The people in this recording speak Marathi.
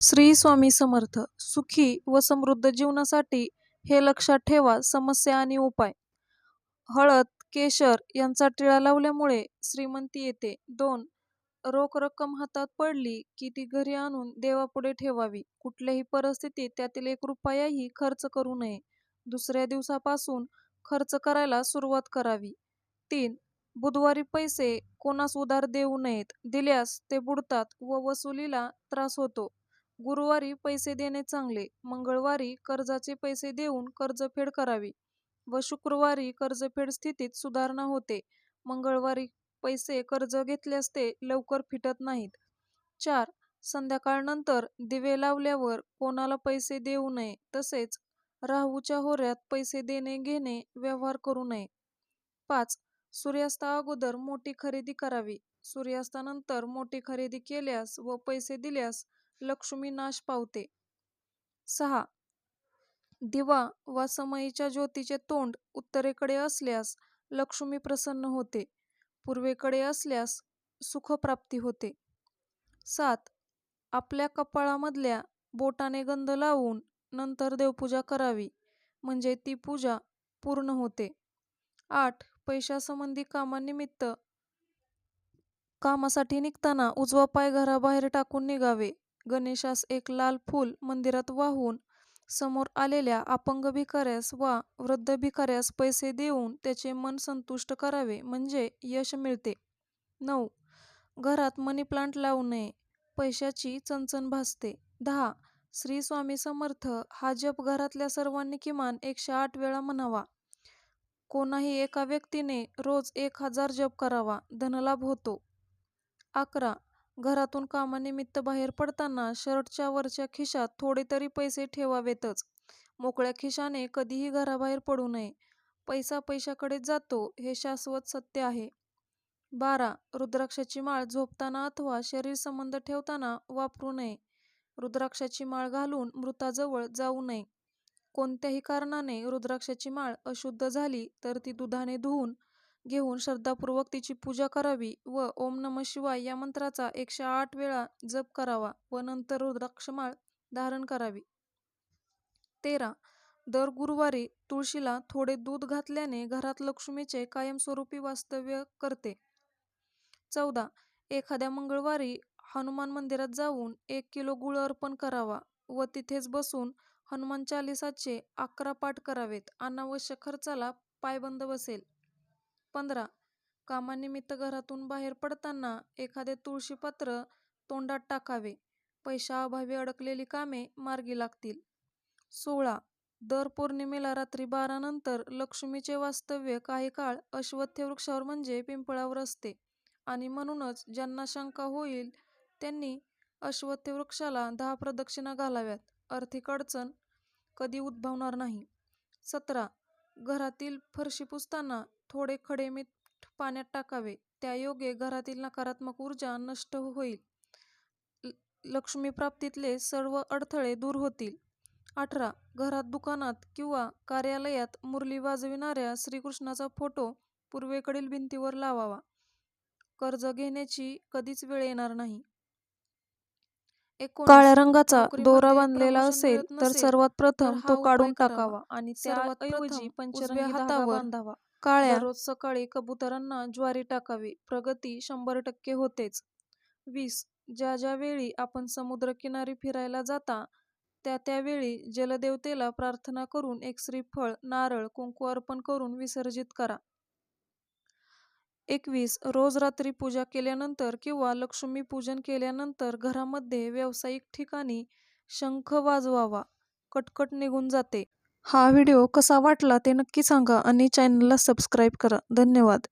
श्री स्वामी समर्थ सुखी व समृद्ध जीवनासाठी हे लक्षात ठेवा समस्या आणि उपाय. हळद केशर यांचा टिळा लावल्यामुळे श्रीमंती येते. दोन रोख रक्कम हातात पडली की ती घरी आणून देवापुढे ठेवावी. कुठल्याही परिस्थितीत त्यातील एक रुपयाही खर्च करू नये. दुसऱ्या दिवसापासून खर्च करायला सुरुवात करावी. तीन बुधवारी पैसे कोणास उधार देऊ नयेत. दिल्यास ते बुडतात व वसुलीला त्रास होतो. गुरुवारी पैसे देणे चांगले मंगळवारी कर्जाचे पैसे देऊन कर्जफेड करावी व शुक्रवारी कर्जफेड स्थितीत सुधारणा होते. मंगळवारी पैसे कर्ज घेतल्यास ते लवकर फिटत नाहीत. चार संध्याकाळनंतर दिवे लावल्यावर कोणाला पैसे देऊ नये तसेच राहूच्या होऱ्यात पैसे देणे घेणे व्यवहार करू नये. पाच सूर्यास्ता अगोदर मोठी खरेदी करावी. सूर्यास्तानंतर मोठी खरेदी केल्यास व पैसे दिल्यास लक्ष्मी नाश पावते. सहा. दिवा वा समईच्या ज्योतीचे तोंड उत्तरेकडे असल्यास लक्ष्मी प्रसन्न होते. पूर्वेकडे असल्यास सुखप्राप्ती होते. सात. आपल्या कपाळामधल्या बोटाने गंध लावून नंतर देवपूजा करावी म्हणजे ती पूजा पूर्ण होते. आठ. पैशासंबंधी कामानिमित्त कामासाठी निघताना उजवा पाय घराबाहेर टाकून निघावे. गणेशास एक लाल फूल मंदिरात वाहून समोर आलेल्या अपंग भिकाऱ्यास वा वृद्ध भिकाऱ्यास पैसे देऊन त्याचे मन संतुष्ट करावे म्हणजे यश मिळते. नऊ. घरात मनी प्लांट लावू नये. पैशाची चणचण भासते. दहा. श्री स्वामी समर्थ हा जप घरातल्या सर्वांनी किमान एकशे आठ वेळा म्हणावा. कोणाही एका व्यक्तीने रोज एक हजार जप करावा. धनलाभ होतो. अकरा. घरातून कामानिमित्त बाहेर पडताना शर्टच्या वरच्या खिशात थोडे तरी पैसे ठेवावेतच. मोकळ्या खिशाने कधीही घराबाहेर पडू नये. पैसा पैशाकडेच जातो हे शाश्वत सत्य आहे. बारा. रुद्राक्षाची माळ झोपताना अथवा शरीर संबंध ठेवताना वापरू नये. रुद्राक्षाची माळ घालून मृताजवळ जाऊ नये. कोणत्याही कारणाने रुद्राक्षाची माळ अशुद्ध झाली तर ती दुधाने धुवून घेऊन श्रद्धापूर्वक तिची पूजा करावी व ओम नम शिवाय या मंत्राचा एकशे आठ वेळा जप करावा व नंतर रुद्राक्षमाळ धारण करावी. तेरा. दर गुरुवारी तुळशीला थोडे दूध घातल्याने घरात लक्ष्मीचे कायमस्वरूपी वास्तव्य करते. चौदा. एखाद्या मंगळवारी हनुमान मंदिरात जाऊन एक किलो गुळ अर्पण करावा व तिथेच बसून हनुमान चालिसाचे अकरा पाठ करावेत. अनावश्यक खर्चाला पायबंद बसेल. पंधरा. कामानिमित्त घरातून बाहेर पडताना एखादे तुळशीपत्र तोंडात टाकावे. पैशाअभावी अडकलेली कामे मार्गी लागतील. सोळा. दर पौर्णिमेला रात्री बारानंतर लक्ष्मीचे वास्तव्य काही काळ अश्वत्थ वृक्षावर म्हणजे पिंपळावर असते. आणि म्हणूनच ज्यांना शंका होईल त्यांनी अश्वत्थ वृक्षाला दहा प्रदक्षिणा घालाव्यात. आर्थिक अडचण कधी उद्भवणार नाही. सतरा. घरातील फरशी पुसताना थोडे खडे मीठ पाण्यात टाकावे. त्यायोगे घरातील नकारात्मक ऊर्जा नष्ट होईल. लक्ष्मीप्राप्तीतले सर्व अडथळे दूर होतील. अठरा. घरात दुकानात किंवा कार्यालयात मुरली वाजविणाऱ्या श्रीकृष्णाचा फोटो पूर्वेकडील भिंतीवर लावावा. कर्ज घेण्याची कधीच वेळ येणार नाही. काळ्या रंगाचा दोरा बांधलेला असेल तर सर्वात प्रथम तो काढून टाकावा आणि त्याऐवजी पंचरंगी हातावर बांधावा. काळ्या रोज सकाळी कबुतरांना ज्वारी टाकावी. प्रगती शंभर टक्के होतेच. वीस ज्या ज्या वेळी आपण समुद्रकिनारी फिरायला जाता त्या त्यावेळी जलदेवतेला प्रार्थना करून एक श्रीफळ नारळ कुंकू अर्पण करून विसर्जित करा. एकवीस रोज रात्री पूजा केल्यानंतर किंवा लक्ष्मी पूजन केल्यानंतर घरामध्ये व्यावसायिक ठिकाणी शंख वाजवावा. कटकट निघून जाते. हा व्हिडिओ कसा वाटला ते नक्की सांगा आणि चॅनलला सबस्क्राईब करा. धन्यवाद.